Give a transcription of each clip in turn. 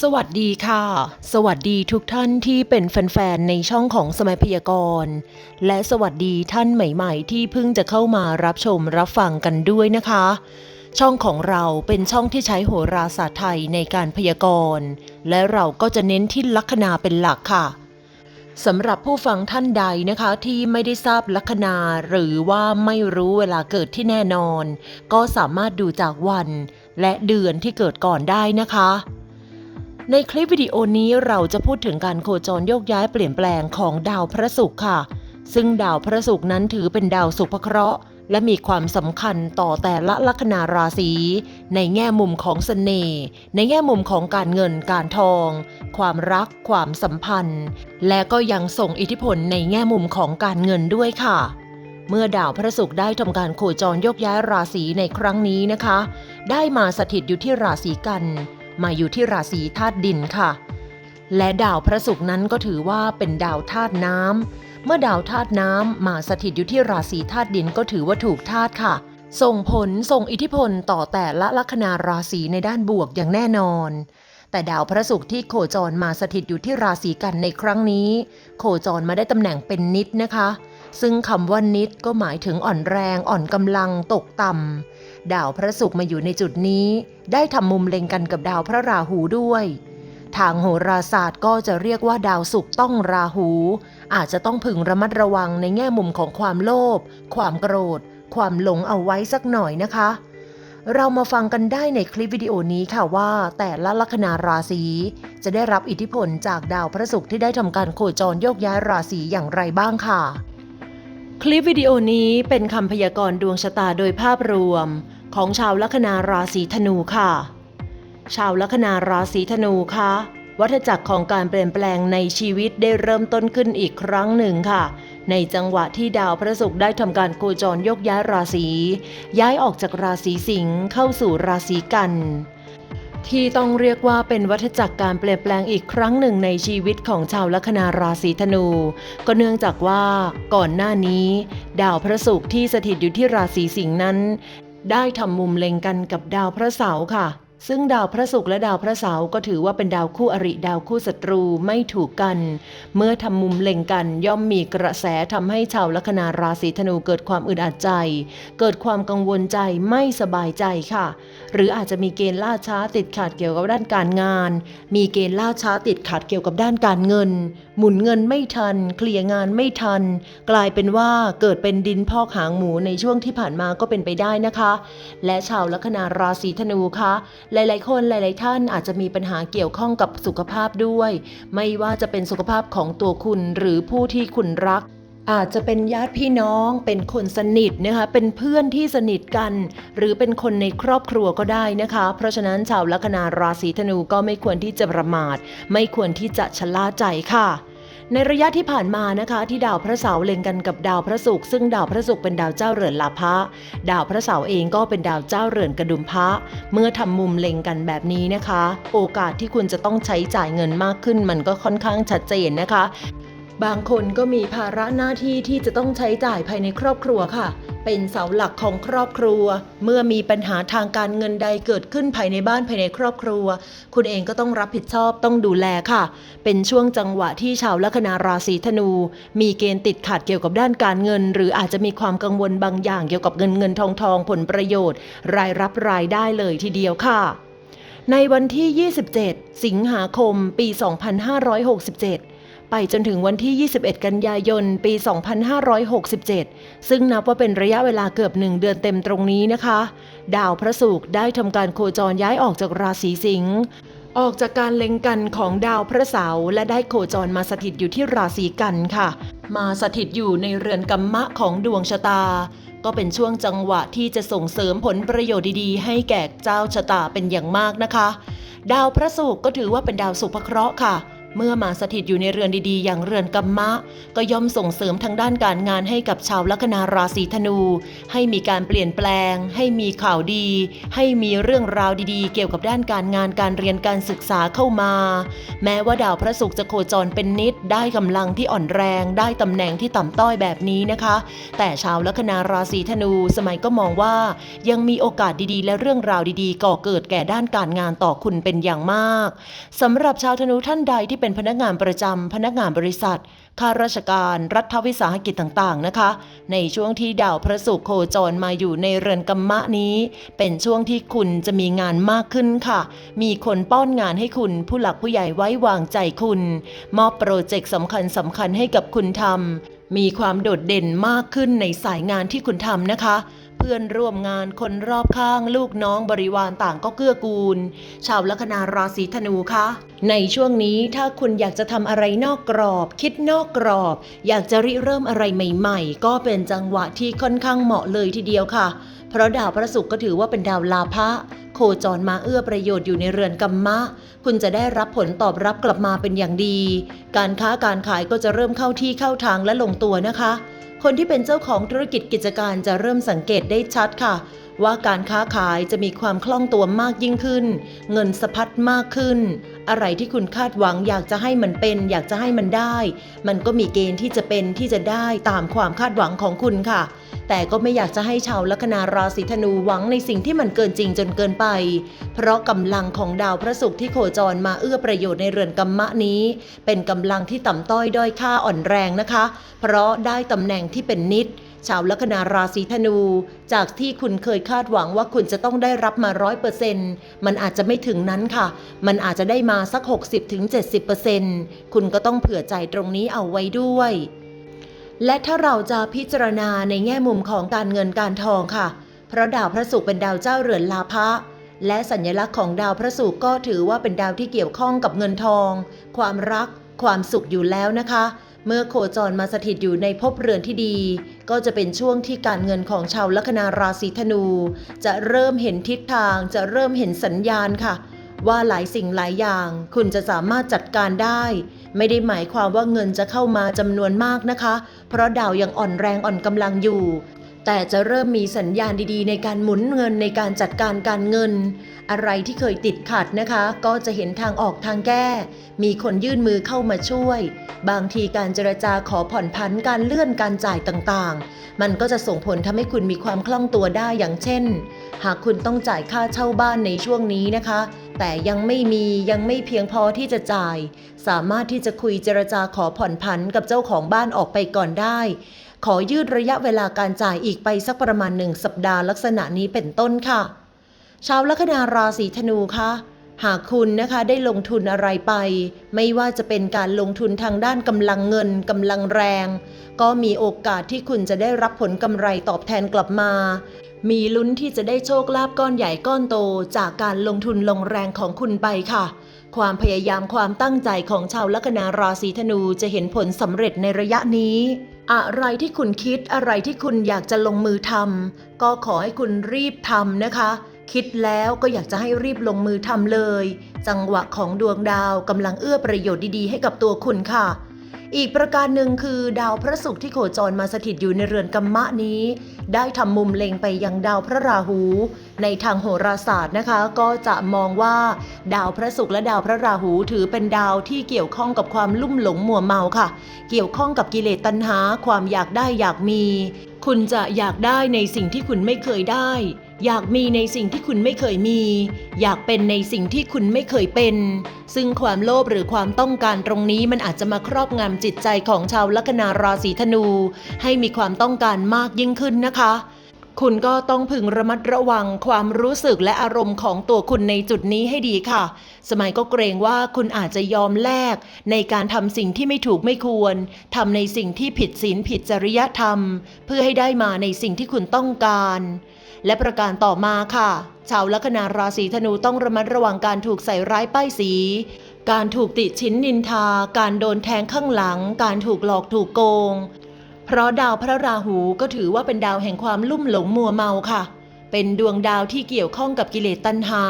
สวัสดีค่ะ สวัสดีทุกท่านที่เป็นแฟนๆ ในช่องของสมัยพยากรณ์ และสวัสดีท่านใหม่ๆ ที่เพิ่งจะเข้ามารับชมรับฟังกันด้วยนะคะ ช่องของเราเป็นช่องที่ใช้โหราศาสตร์ไทยในการพยากรณ์ และเราก็จะเน้นที่ลัคนาเป็นหลักค่ะสำหรับผู้ฟังท่านใดนะคะที่ไม่ได้ทราบลัคนาหรือว่าไม่รู้เวลาเกิดที่แน่นอน ก็สามารถดูจากวัน และเดือนที่เกิดก่อนได้นะคะ ในคลิปวิดีโอนี้เราจะพูดถึงการโคจรโยกย้ายเปลี่ยนแปลงของดาวพระศุกร์ค่ะ ซึ่งดาวพระศุกร์นั้นถือเป็นดาวสุภเคราะห์ และมีความสำคัญต่อแต่ละลัคนาราศีในแง่มุมของเสน่ห์ในแง่มุมของการเงินการทอง ความรัก ความสัมพันธ์ และก็ยังส่งอิทธิพลในแง่มุมของการเงินด้วยค่ะเมื่อดาวพระศุกร์ได้ทำการโคจรโยกย้ายราศีในครั้งนี้นะคะ ได้มาสถิตอยู่ที่ราศีกัน มาอยู่ที่ราศีธาตุดินค่ะ และดาวพระศุกร์นั้นก็ถือว่าเป็นดาวธาตุน้ำเมื่อดาวธาตุน้ำมาสถิตอยู่ที่ราศีธาตุดินก็ถือว่าถูกธาตุค่ะ ส่งผลส่งอิทธิพลต่อแต่ละลัคนาราศีในด้านบวกอย่างแน่นอน แต่ดาวพระศุกร์ที่โคจรมาสถิตอยู่ที่ราศีกันในครั้งนี้ โคจรมาได้ตำแหน่งเป็นนิดนะคะ ซึ่งคำว่านิดก็หมายถึงอ่อนแรงอ่อนกำลังตกต่ำ ดาวพระศุกร์มาอยู่ในจุดนี้ ได้ทำมุมเล็งกันกับดาวพระราหูด้วย ทางโหราศาสตร์ก็จะเรียกว่าดาวศุกร์ต้องราหู อาจจะต้องพึงระมัดระวังในแง่มุมของความโลภความโกรธ ความหลงเอาไว้สักหน่อยนะคะ เรามาฟังกันได้ในคลิปวิดีโอนี้ค่ะว่า แต่ละลัคนาราศีจะได้รับอิทธิพลจากดาวพระศุกร์ที่ได้ทำการโคจรโยกย้ายราศีอย่างไรบ้างค่ะคลิปวิดีโอนี้เป็นคำพยากรณ์ดวงชะตาโดยภาพรวม ของชาวลัคนาราศีธนูค่ะ ชาวลัคนาราศีธนูคะวัฏจักรของการเปลี่ยนแปลงในชีวิตได้เริ่มต้นขึ้นอีกครั้งหนึ่งค่ะ ในจังหวะที่ดาวพระศุกร์ได้ทำการโคจรยกย้ายราศี ย้ายออกจากราศีสิงห์เข้าสู่ราศีกันที่ต้องเรียกว่าเป็นวัฏจักรการเปลี่ยนแปลงอีกครั้งหนึ่งในชีวิตของชาวลัคนาราศีธนู ก็เนื่องจากว่าก่อนหน้านี้ ดาวพระศุกร์ที่สถิตอยู่ที่ราศีสิงห์นั้น ได้ทำมุมเล็งกันกับดาวพระเสาร์ค่ะ ซึ่งดาวพระศุกร์และดาวพระเสาร์ก็ถือว่าเป็นดาวคู่อริดาวคู่ศัตรูไม่ถูกกัน เมื่อทำมุมเล็งกันย่อมมีกระแสทำให้ชาวลัคนาราศีธนูเกิดความอึดอัดใจ เกิดความกังวลใจไม่สบายใจค่ะ หรืออาจจะมีเกณฑ์ล่าช้าติดขัดเกี่ยวกับด้านการงาน มีเกณฑ์ล่าช้าติดขัดเกี่ยวกับด้านการเงิน หมุนเงินไม่ทัน เคลียร์งานไม่ทัน กลายเป็นว่าเกิดเป็นดินพอกหางหมูในช่วงที่ผ่านมาก็เป็นไปได้นะคะ และชาวลัคนาราศีธนูคะ หลายๆ คนหลาย ๆ ท่านอาจจะมีปัญหาเกี่ยวข้องกับสุขภาพด้วย ไม่ว่าจะเป็นสุขภาพของตัวคุณหรือผู้ที่คุณรัก อาจจะเป็นญาติพี่น้องเป็นคนสนิทนะคะเป็นเพื่อนที่สนิทกัน หรือเป็นคนในครอบครัวก็ได้นะคะ เพราะฉะนั้นชาวลัคนาราศีธนูก็ไม่ควรที่จะประมาท ไม่ควรที่จะชะล่าใจค่ะในระยะที่ผ่านมานะคะที่ดาวพระเสาร์เล็งกันกับดาวพระศุกร์ซึ่งดาวพระศุกร์เป็นดาวเจ้าเรือนลาภะดาวพระเสาร์เองก็เป็นดาวเจ้าเรือนกระดุมพระเมื่อทำมุมเล็งกันแบบนี้นะคะ โอกาสที่คุณจะต้องใช้จ่ายเงินมากขึ้นมันก็ค่อนข้างชัดเจนนะคะ บางคนก็มีภาระหน้าที่ที่จะต้องใช้จ่ายภายในครอบครัวค่ะ เป็นเสาหลักของครอบครัว เมื่อมีปัญหาทางการเงินใดเกิดขึ้นภายในบ้านภายในครอบครัว คุณเองก็ต้องรับผิดชอบต้องดูแลค่ะ เป็นช่วงจังหวะที่ชาวลัคนาราศีธนู มีเกณฑ์ติดขัดเกี่ยวกับด้านการเงิน หรืออาจจะมีความกังวลบางอย่างเกี่ยวกับเงินเงินทองทองผลประโยชน์ รายรับรายได้เลยทีเดียวค่ะในวันที่ 27 สิงหาคม ปี 2567 ไปจนถึงวันที่ 21 กันยายน ปี 2567 ซึ่งนับว่าเป็นระยะเวลาเกือบหนึ่งเดือนเต็มตรงนี้นะคะ ดาวพระศุกร์ได้ทำการโคจรย้ายออกจากราศีสิงห์ออกจากการเล็งกันของดาวพระเสาร์และได้โคจรมาสถิตอยู่ที่ราศีกันค่ะ มาสถิตอยู่ในเรือนกัมมะของดวงชะตา ก็เป็นช่วงจังหวะที่จะส่งเสริมผลประโยชน์ดีๆ ให้แก่เจ้าชะตาเป็นอย่างมากนะคะ ดาวพระศุกร์ก็ถือว่าเป็นดาวสุภเคราะห์ค่ะ เมื่อมาสถิตอยู่ในเรือนดีๆ อย่างเรือนกัมมะ ก็ย่อมส่งเสริมทางด้านการงานให้กับชาวลัคนาราศีธนู ให้มีการเปลี่ยนแปลง ให้มีข่าวดี ให้มีเรื่องราวดีๆ เกี่ยวกับด้านการงานการเรียนการศึกษาเข้ามา แม้ว่าดาวพระศุกร์จะโคจรเป็นนิด ได้กำลังที่อ่อนแรง ได้ตำแหน่งที่ต่ำต้อยแบบนี้นะคะ แต่ชาวลัคนาราศีธนูสมัยก็มองว่า ยังมีโอกาสดีๆ และเรื่องราวดีๆ ก่อเกิดแก่ด้านการงานต่อคุณเป็นอย่างมากสำหรับชาวธนูท่านใดที่เป็น็นพนักงานประจำพนักงานบริษัทข้าราชการรัฐวิสาหกิจต่างๆนะคะ ในช่วงที่ดาวพระศุกร์โคจรมาอยู่ในเรือนกัมมะนี้ เป็นช่วงที่คุณจะมีงานมากขึ้นค่ะ มีคนป้อนงานให้คุณผู้หลักผู้ใหญ่ไว้วางใจคุณ มอบโปรเจกต์สำคัญสำคัญให้กับคุณทำมีความโดดเด่นมากขึ้นในสายงานที่คุณทำนะคะ พื่อนร่วมงานคนรอบข้างลูกน้องบริวารต่างก็เกื้อกูล ชาวลัคนาราศีธนูคะในช่วงนี้ถ้าคุณอยากจะทำอะไรนอกกรอบ คิดนอกกรอบ อยากจะริเริ่มอะไรใหม่ ๆ ก็เป็นจังหวะที่ค่อนข้างเหมาะเลยทีเดียวค่ะ เพราะดาวพระศุกร์ก็ถือว่าเป็นดาวลาภะโคจรมาเอื้อประโยชน์อยู่ในเรือนกัมมะ คุณจะได้รับผลตอบรับกลับมาเป็นอย่างดี การค้าการขายก็จะเริ่มเข้าที่เข้าทางและลงตัวนะคะ คนที่เป็นเจ้าของธุรกิจกิจการจะเริ่มสังเกตได้ชัดค่ะ ว่าการค้าขายจะมีความคล่องตัวมากยิ่งขึ้น เงินสะพัดมากขึ้น อะไรที่คุณคาดหวังอยากจะให้มันเป็น อยากจะให้มันได้ มันก็มีเกณฑ์ที่จะเป็นที่จะได้ตามความคาดหวังของคุณค่ะ แต่ก็ไม่อยากจะให้ชาวลัคนาราศีธนูหวังในสิ่งที่มันเกินจริงจนเกินไป เพราะกำลังของดาวพระศุกร์ที่โคจรมาเอื้อประโยชน์ในเรือนกัมมะนี้ เป็นกำลังที่ต่ำต้อยด้อยค่าอ่อนแรงนะคะ เพราะได้ตำแหน่งที่เป็นนิด ชาวลัคนาราศีธนู จากที่คุณเคยคาดหวังว่าคุณจะต้องได้รับมาร้อยเปอร์เซ็นต์มันอาจจะไม่ถึงนั้นค่ะ มันอาจจะได้มาสัก 60-70%คุณก็ต้องเผื่อใจตรงนี้เอาไว้ด้วย และถ้าเราจะพิจารณาในแง่มุมของการเงินการทองค่ะ เพราะดาวพระศุกร์เป็นดาวเจ้าเรือนลาภะและสัญลักษณ์ของดาวพระศุกร์ก็ถือว่าเป็นดาวที่เกี่ยวข้องกับเงินทอง ความรัก ความสุขอยู่แล้วนะคะ เมื่อโคจรมาสถิตอยู่ในภพเรือนที่ดี ก็จะเป็นช่วงที่การเงินของชาวลัคนาราศีธนู จะเริ่มเห็นทิศทางจะเริ่มเห็นสัญญาณค่ะ ว่าหลายสิ่งหลายอย่าง คุณจะสามารถจัดการได้ ไม่ได้หมายความว่าเงินจะเข้ามาจำนวนมากนะคะ เพราะดาวยังอ่อนแรงอ่อนกำลังอยู่ แต่จะเริ่มมีสัญญาณดีๆ ในการหมุนเงินในการจัดการการเงิน อะไรที่เคยติดขัดนะคะ ก็จะเห็นทางออกทางแก้ มีคนยื่นมือเข้ามาช่วย บางทีการเจรจาขอผ่อนผันการเลื่อนการจ่ายต่างๆ มันก็จะส่งผลทำให้คุณมีความคล่องตัวได้อย่างเช่น หากคุณต้องจ่ายค่าเช่าบ้านในช่วงนี้นะคะ แต่ยังไม่มียังไม่เพียงพอที่จะจ่าย สามารถที่จะคุยเจรจาขอผ่อนผันกับเจ้าของบ้านออกไปก่อนได้ ขอยืดระยะเวลาการจ่ายอีกไปสักประมาณหนึ่งสัปดาห์ลักษณะนี้เป็นต้นค่ะ ชาวลัคนาราศีธนูคะหากคุณนะคะได้ลงทุนอะไรไป ไม่ว่าจะเป็นการลงทุนทางด้านกำลังเงินกำลังแรง ก็มีโอกาสที่คุณจะได้รับผลกำไรตอบแทนกลับมา มีลุ้นที่จะได้โชคลาภก้อนใหญ่ก้อนโต จากการลงทุนลงแรงของคุณไปค่ะ ความพยายามความตั้งใจของชาวลัคนาราศีธนูจะเห็นผลสำเร็จในระยะนี้ อะไรที่คุณคิดอะไรที่คุณอยากจะลงมือทำก็ขอให้คุณรีบทำนะคะ คิดแล้วก็อยากจะให้รีบลงมือทำเลย จังหวะของดวงดาวกำลังเอื้อประโยชน์ดีๆ ให้กับตัวคุณค่ะ อีกประการหนึ่งคือดาวพระศุกร์ที่โคจรมาสถิตอยู่ในเรือนกัมมะนี้ ได้ทำมุมเล็งไปยังดาวพระราหู ในทางโหราศาสตร์นะคะ ก็จะมองว่า ดาวพระศุกร์และดาวพระราหูถือเป็นดาวที่เกี่ยวข้องกับความลุ่มหลงมัวเมาค่ะ เกี่ยวข้องกับกิเลสตัณหาความอยากได้อยากมี คุณจะอยากได้ในสิ่งที่คุณไม่เคยได้ อยากมีในสิ่งที่คุณไม่เคยมี อยากเป็นในสิ่งที่คุณไม่เคยเป็น ซึ่งความโลภหรือความต้องการตรงนี้มันอาจจะมาครอบงำจิตใจของชาวลัคนาราศีธนู ให้มีความต้องการมากยิ่งขึ้นนะคะ คุณก็ต้องพึงระมัดระวังความรู้สึกและอารมณ์ของตัวคุณในจุดนี้ให้ดีค่ะ สมัยก็เกรงว่าคุณอาจจะยอมแลกในการทำสิ่งที่ไม่ถูกไม่ควรทำในสิ่งที่ผิดศีลผิดจริยธรรม เพื่อให้ได้มาในสิ่งที่คุณต้องการ และประการต่อมาค่ะ ชาวลัคนาราศีธนูต้องระมัดระวังการถูกใส่ร้ายป้ายสี การถูกติชิ้นนินทา การโดนแทงข้างหลัง การถูกหลอกถูกโกง เพราะดาวพระราหูก็ถือว่าเป็นดาวแห่งความลุ่มหลงมัวเมาค่ะ เป็นดวงดาวที่เกี่ยวข้องกับกิเลสตัณหา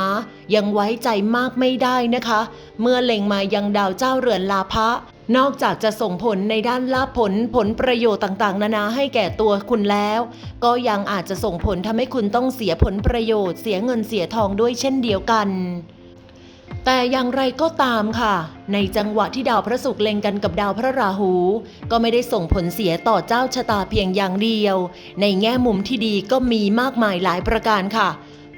ยังไว้ใจมากไม่ได้นะคะ เมื่อเล็งมายังดาวเจ้าเรือนลาภะ นอกจากจะส่งผลในด้านลาภผลผลประโยชน์ต่างๆ นานาให้แก่ตัวคุณแล้ว ก็ยังอาจจะส่งผลทำให้คุณต้องเสียผลประโยชน์ เสียเงินเสียทองด้วยเช่นเดียวกัน แต่อย่างไรก็ตามค่ะ ในจังหวะที่ดาวพระศุกร์เล็งกันกับดาวพระราหู ก็ไม่ได้ส่งผลเสียต่อเจ้าชะตาเพียงอย่างเดียว ในแง่มุมที่ดีก็มีมากมายหลายประการค่ะ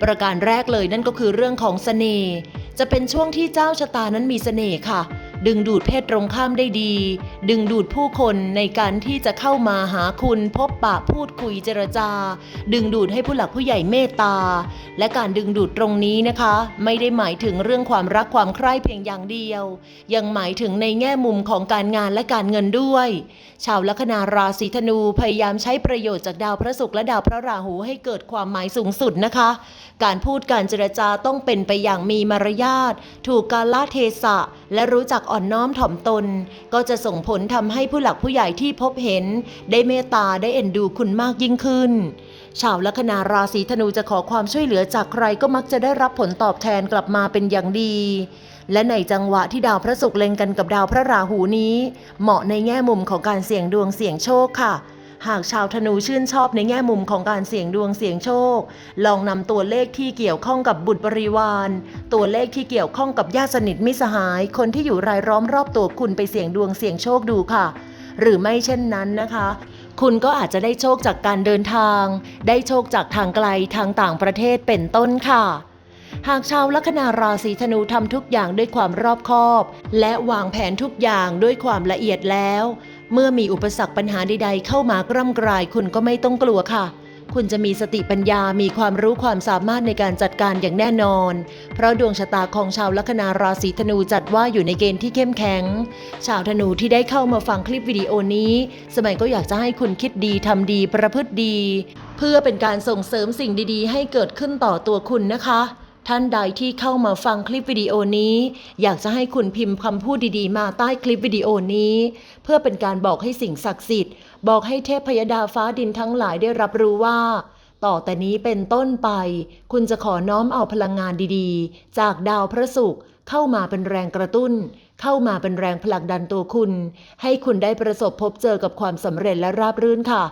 ประการแรกเลยนั่นก็คือเรื่องของเสน่ห์ จะเป็นช่วงที่เจ้าชะตานั้นมีเสน่ห์ค่ะ ดึงดูดเพศตรงข้ามได้ดี ดึงดูดผู้คนในการที่จะเข้ามาหาคุณพบปะพูดคุยเจรจา ดึงดูดให้ผู้หลักผู้ใหญ่เมตตา และการดึงดูดตรงนี้นะคะ ไม่ได้หมายถึงเรื่องความรักความใคร่เพียงอย่างเดียว ยังหมายถึงในแง่มุมของการงานและการเงินด้วย ชาวลัคนาราศีธนูพยายามใช้ประโยชน์จากดาวพระศุกร์และดาวพระราหูให้เกิดความหมายสูงสุดนะคะ การพูดการเจรจาต้องเป็นไปอย่างมีมารยาท ถูกกาลเทศะและรู้จักอ่อนน้อมถ่อมตน ก็จะส่งผลทำให้ผู้หลักผู้ใหญ่ที่พบเห็น ได้เมตตาได้เอ็นดูคุณมากยิ่งขึ้น ชาวลัคนาราศีธนูจะขอความช่วยเหลือจากใครก็มักจะได้รับผลตอบแทนกลับมาเป็นอย่างดี และในจังหวะที่ดาวพระศุกร์เล็งกันกับดาวพระราหูนี้ เหมาะในแง่มุมของการเสี่ยงดวงเสี่ยงโชคค่ะ หากชาวธนูชื่นชอบในแง่มุมของการเสี่ยงดวงเสี่ยงโชค ลองนำตัวเลขที่เกี่ยวข้องกับบุตรบริวาร ตัวเลขที่เกี่ยวข้องกับญาติสนิทมิสหาย คนที่อยู่รายล้อมรอบตัวคุณไปเสี่ยงดวงเสี่ยงโชคดูค่ะ หรือไม่เช่นนั้นนะคะคุณก็อาจจะได้โชคจากการเดินทาง ได้โชคจากทางไกลทางต่างประเทศเป็นต้นค่ะ หากชาวลัคนาราศีธนูทำทุกอย่างด้วยความรอบคอบ และวางแผนทุกอย่างด้วยความละเอียดแล้ว เมื่อมีอุปสรรคปัญหาใดๆ เข้ามากร่ำกรายคุณก็ไม่ต้องกลัวค่ะ คุณจะมีสติปัญญามีความรู้ความสามารถในการจัดการอย่างแน่นอน เพราะดวงชะตาของชาวลัคนาราศีธนูจัดว่าอยู่ในเกณฑ์ที่เข้มแข็ง ชาวธนูที่ได้เข้ามาฟังคลิปวิดีโอนี้ สมัยก็อยากจะให้คุณคิดดีทำดีประพฤติดี เพื่อเป็นการส่งเสริมสิ่งดีๆ ให้เกิดขึ้นต่อตัวคุณนะคะ ท่านใดที่เข้ามาฟังคลิปวิดีโอนี้ อยากจะให้คุณพิมพ์คำพูดดีๆ มาใต้คลิปวิดีโอนี้ เพื่อเป็นการบอกให้สิ่งศักดิ์สิทธิ์ บอกให้เทพพยดาฟ้าดินทั้งหลายได้รับรู้ว่า ต่อแต่นี้เป็นต้นไป คุณจะขอน้อมเอาพลังงานดีๆ จากดาวพระศุกร์เข้ามาเป็นแรงกระตุ้น เข้ามาเป็นแรงผลักดันตัวคุณ ให้คุณได้ประสบพบเจอกับความสำเร็จและราบรื่นค่ะ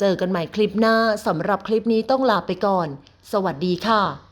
เจอกันใหม่คลิปหน้าสำหรับคลิปนี้ต้องลาไปก่อน สวัสดีค่ะ